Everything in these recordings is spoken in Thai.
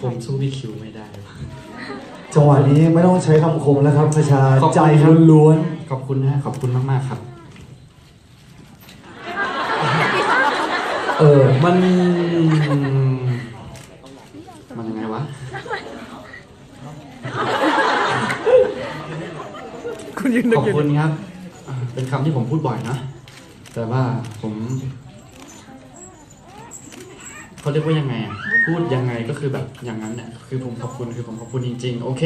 ผมสู้พี่คิวไม่ได้ จังหวะนี้ไม่ต้องใช้คำคมแล้วครับประชาขอบคุณ ใจครับล้วนขอบคุณนะขอบคุณมากๆครับๆเออ มัน มันยังไงวะ คุณยืนนึขกอบอยู่คุณครับอ่าเป็นคำที่ผมพูดบ่อยนะ แต่ว่าผม เขาเรียกว่ายังไงอะพูดยังไงก็คือแบบอย่างนั้นเนี่ยคือผมขอบคุณคือผมขอบคุณจริง ๆ โอเค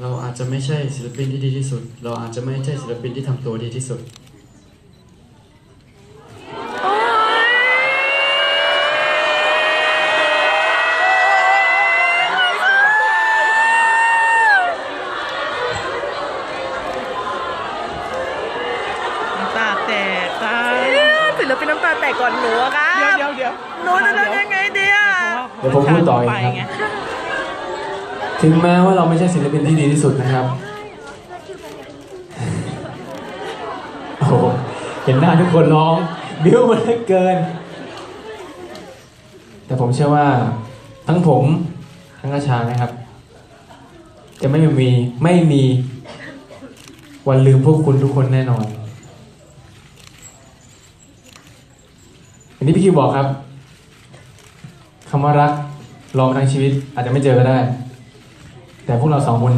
เราอาจจะไม่ใช่ศิลปินที่ดีที่สุด เราอาจจะไม่ใช่ศิลปินที่ทำตัวดีที่สุด น้ำตาแตกตาศิลปินน้ำตาแตกก่อนหนูอะครับ เดี๋ยวเดี๋ยวเดี๋ยวหนูจะทำยังไงดีอะเดี๋ยวผมพูดต่อเองครับไงถึงแม้ว่าเราไม่ใช่ศิลปินที่ดีที่สุดนะครับโอ้โหเห็นหน้าทุกคนร้องบิ้วมันเหลือเกิน แต่ผมเชื่อว่า ทั้งผมทั้งกระชานะครับ จะไม่มีไม่มีวันลืมพวกคุณทุกคนแน่นอน อย่างที่พี่คิวบอกครับคำว่ารักรอมาทั้งชีวิตอาจจะไม่เจอก็ได้ แต่พวกเราสองคน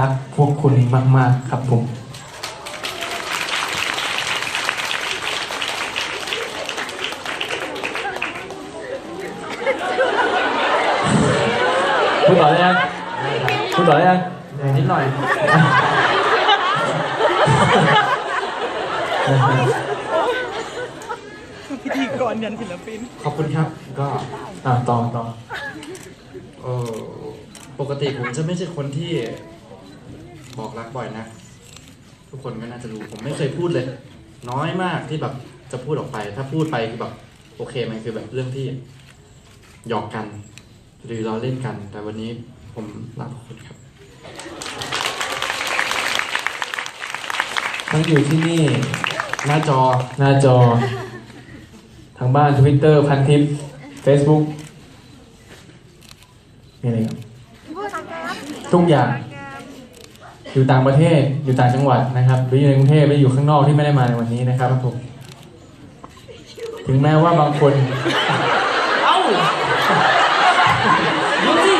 รักพวกคุณมาก ๆ ครับผม พูดต่อได้ยังพูดต่อได้ยังนิดหน่อย พิธีกรยันศิลปิน ขอบคุณครับ ก็อะต่อต่อเออปกติผมจะไม่ใช่คนที่บอกรักบ่อยนะ ทุกคนก็น่าจะรู้ผมไม่เคยพูดเลย น้อยมากที่แบบจะพูดออกไป ถ้าพูดไปคือแบบโอเคมันคือแบบเรื่องที่หยอกกัน หรือเราเล่นกัน แต่วันนี้ผมรักทุกคนครับ ทั้งอยู่ที่นี่ หน้าจอ หน้าจอ ทางบ้าน Twitter พันทิป Facebook มีอะไรครับทุกอย่าง อยู่ต่างประเทศอยู่ต่างจังหวัดนะครับหรืออยู่ในกรุงเทพหรือยู่ข้างนอกที่ไม่ได้มาในวันนี้นะครับผมถึงแม้ว่าบางคน เอ้าดูสิ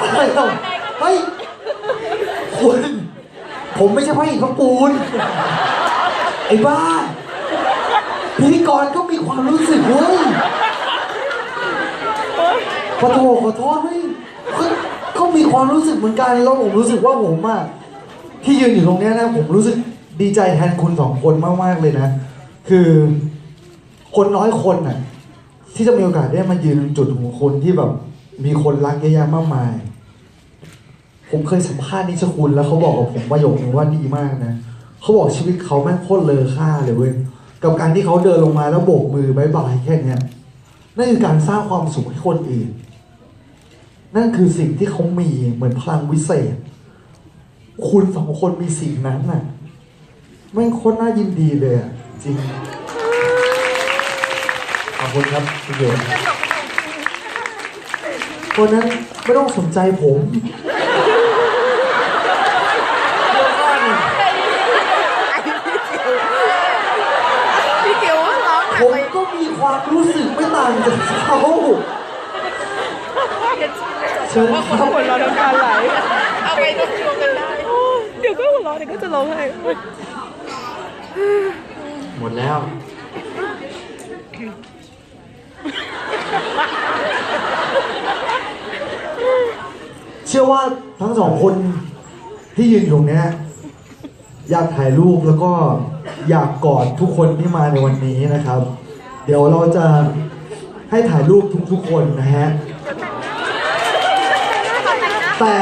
อะไรเราเฮ้ยคุณผมไม่ใช่พระเอกพระปูนไอ้บ้า พิธีกรก็มีความรู้สึกเว้ยขอโทษขอโทษเว้ยก็ก็มีความรู้สึกเหมือนกันแล้วผมรู้สึกว่าผมอะที่ยืนอยู่ตรงเนี้ยนะผมรู้สึกดีใจแทนคุณสองคนมากๆเลยนะ คือคนน้อยคนน่ะ ที่จะมีโอกาสได้มายืนจุดของคนที่แบบ มีคนรักเยอะแยะมากมาย ผมเคยสัมภาษณ์นิชคุณแล้วเขาบอกกับผมประโยคนึงว่าดีมากนะเขาบอกชีวิตเขาแม่งโคตรเลอค่าเลยเว้ย กับการที่เขาเดินลงมาแล้วโบกมือบายบายแค่เนี้ยนั่นคือการสร้างความสุขให้คนอื่น นั่นคือสิ่งที่เขามีเหมือนพลังวิเศษ คุณสองคนมีสิ่งนั้นน่ะแม่โคตรน่ายินดีเลยอะจริงขอบคุณครับคุณโยนคนนั้นไม่ต้องสนใจผม พี่เกียวร้องหนั ผ ก ม เลย ก็ มีความรู้สึกไม่ต่างจากเขาเชิญครับหัวเราะน้ำตาไหล เอาไปรวมรวมกันได้ เดี๋ยวก็หัวเราะเดี๋ยวก็จะร้องไห้หมดแล้ว เชื่อว่าทั้งสองคนที่ยืนอยู่ตรงเนี้ยอยากถ่ายรูปแล้วก็อยากกอดทุกคนที่มาในวันนี้นะครับ เดี๋ยวเราจะให้ถ่ายรูปทุกๆคนนะฮะแต่